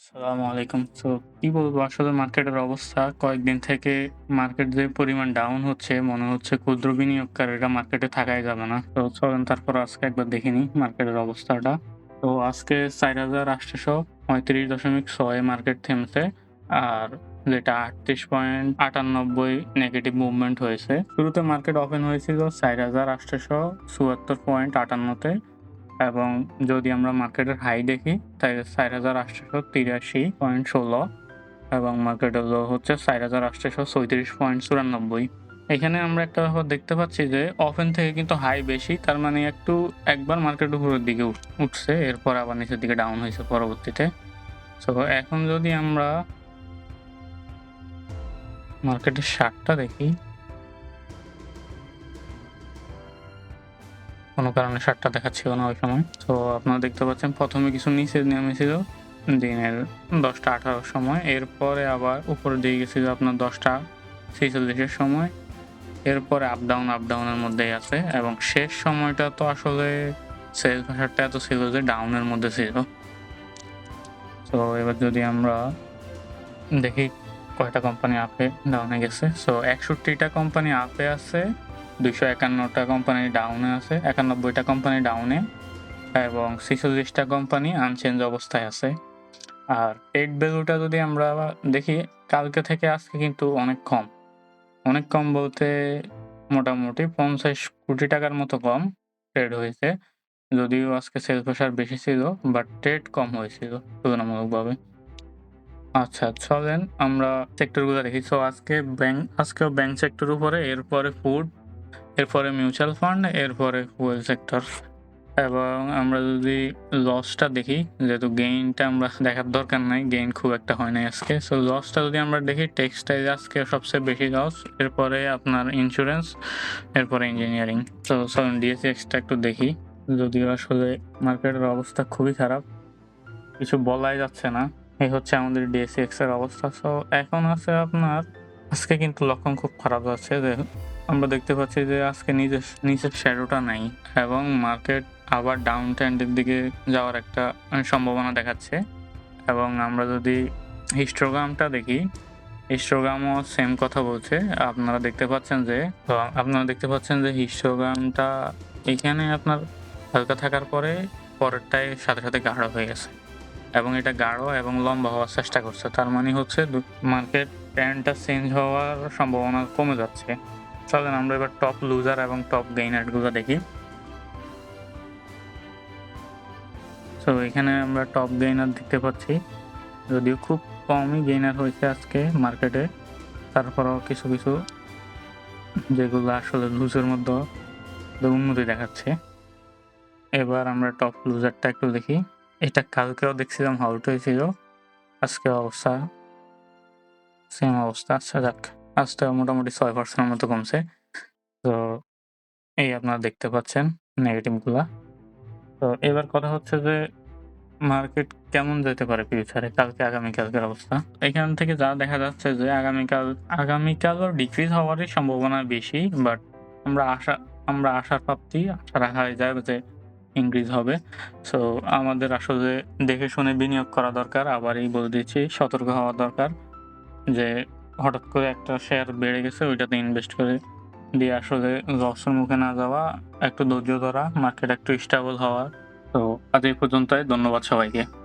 আসসালামু আলাইকুম। সো কি বলব আসলে মার্কেটের অবস্থা কয়েকদিন থেকে মার্কেট যে পরিমাণ ডাউন হচ্ছে মনে হচ্ছে ক্ষুদ্র বিনিয়োগকারীরা মার্কেটে থাকাই যাবে না। তো চলেন তারপর আজকে একবার দেখে নিই মার্কেটের অবস্থাটা। তো আজকে ৪,৮৩.৬ মার্কেট থেমছে। আর যেটা ৩৮.৯৮ নেগেটিভ মুভমেন্ট হয়েছে। শুরুতে মার্কেট ওপেন হয়েছিল ৪,৮৭৪.৫৮ তে এবং যদি আমরা মার্কেটের হাই দেখি তাহলে ৪,৮৮৩.১৬ এবং মার্কেটের লো হচ্ছে ৪,৮৩৬.৯৪ এখানে আমরা একটা ব্যাপার দেখতে পাচ্ছি যে ওপেন থেকে কিন্তু হাই বেশি তার মানে একটু একবার মার্কেট উপরের দিকে উঠ উঠছে এরপর আবার নিচের দিকে ডাউন হয়েছে পরবর্তীতে। সো এখন যদি আমরা মার্কেটের শার্টটা দেখি কোনো কারণে শার্টটা দেখাচ্ছিল না ওই সময়। তো আপনারা দেখতে পাচ্ছেন প্রথমে কিছু নিচে নেমেছিল দিনের ১০টা ১৮ সময়। এরপরে আবার উপরে দিয়ে গেছিল আপনার দশটা ছেচল্লিশের সময়। এরপরে আপ ডাউন, আপ ডাউনের মধ্যেই আছে এবং শেষ সময়টা তো আসলে সেল প্রেশারটা এত ছিল যে ডাউনের মধ্যে ছিল। তো এবার যদি আমরা দেখি কয়টা কোম্পানি আপে ডাউনে গেছে। সো একষট্টিটা কোম্পানি আপে আছে, ২৫১ একান্নটা কোম্পানি ডাউনে আছে, একানব্বইটা কোম্পানি ডাউনে এবং ৪৬ টা কোম্পানি আনচেঞ্জ অবস্থায় আছে। আর ট্রেড ভ্যালুটা যদি আমরা দেখি কালকে থেকে আজকে কিন্তু অনেক কম। অনেক কম বলতে মোটামুটি ৫০ কোটি টাকার মতো কম ট্রেড হয়েছে। যদিও আজকে সেল প্রেশার বেশি ছিল বাট ট্রেড কম হয়েছিল তুলনামূলকভাবে। আচ্ছা চলেন আমরা সেক্টরগুলো দেখি। সো আজকে ব্যাংক আজকেও ব্যাংক সেক্টর উপরে, এরপরে ফুড, এরপরে মিউচুয়াল ফান্ড, এরপরে ফুয়েল সেক্টর এবং আমরা যদি লসটা দেখি যেহেতু গেইনটা আমরা দেখার দরকার নাই। গেইন খুব একটা হয় নাই আজকে। সো লসটা যদি আমরা দেখি টেক্সটাইল আজকে সবচেয়ে বেশি লস। এরপরে আপনার ইন্স্যুরেন্স, এরপরে ইঞ্জিনিয়ারিং। তো চলেন ডিএসইএক্সটা একটু দেখি। যদিও আসলে মার্কেটের অবস্থা খুবই খারাপ। কিছু বলাই যাচ্ছে না। এই হচ্ছে আমাদের ডিএসইএক্স এর অবস্থা। সো এখন আছে আপনার আজকে কিন্তু লক্ষণ খুব খারাপ যাচ্ছে যে আমরা দেখতে পাচ্ছি যে আজকে নিজের নিচের শ্যাডোটা নাই এবং মার্কেট আবার ডাউন ট্রেন্ডের দিকে যাওয়ার একটা সম্ভাবনা দেখাচ্ছে এবং আমরা যদি হিস্টোগ্রামটা দেখি হিস্টোগ্রামও সেম কথা বলছে। আপনারা দেখতে পাচ্ছেন যে আপনারা দেখতে পাচ্ছেন যে হিস্টোগ্রামটা এখানে আপনার হালকা থাকার পরে পরেরটায় সাথে, সাথে গাঢ় হয়ে গেছে এবং এটা গাঢ় এবং লম্বা হওয়ার চেষ্টা করছে। তার মানে হচ্ছে মার্কেট ট্রেন্ডটা চেঞ্জ হওয়ার সম্ভাবনা কমে যাচ্ছে। চলেন আমরা এবার টপ লুজার এবং টপ গেইনারগুলো দেখি। সো এখানে আমরা টপ গেইনার দেখতে পাচ্ছি। যদিও খুব কমই গেইনার হয়েছে আজকে মার্কেটে। তারপরেও কিছু, কিছু যেগুলো আসলে লুজের মধ্যে উন্নতি দেখাচ্ছে। এবার আমরা টপ লুজারটা একটু দেখি। এটা কালকেও দেখছিলাম হল্ট হয়েছিল। আজকে অবস্থা সেম অবস্থা। আচ্ছা যাক। আজকে মোটামুটি ৬% এর মতো কমছে। তো এই আপনারা দেখতে পাচ্ছেন নেগেটিভগুলা। তো এবার কথা হচ্ছে যে মার্কেট কেমন যেতে পারে ফিউচারে কালকে, আগামীকালকের অবস্থা। এখান থেকে যা দেখা যাচ্ছে যে আগামীকাল আগামীকালও ডিক্রিজ হওয়ারই সম্ভাবনা বেশি। বাট আমরা আশা, আমরা আশার প্রাপ্তি, আশা রাখা যায় যে ইনক্রিজ হবে। সো আমাদের আসলে দেখে শুনে বিনিয়োগ করা দরকার। আবারই বলে দিচ্ছি, সতর্ক হওয়া দরকার। যে হঠাৎ করে একটা শেয়ার বেড়ে গেছে ওইটাতে ইনভেস্ট করে দিয়ে আসলে লসের মুখে না যাওয়া, একটু ধৈর্য ধরা, মার্কেট একটু স্টেবল হওয়া। তো আজ এই পর্যন্তই। ধন্যবাদ সবাইকে।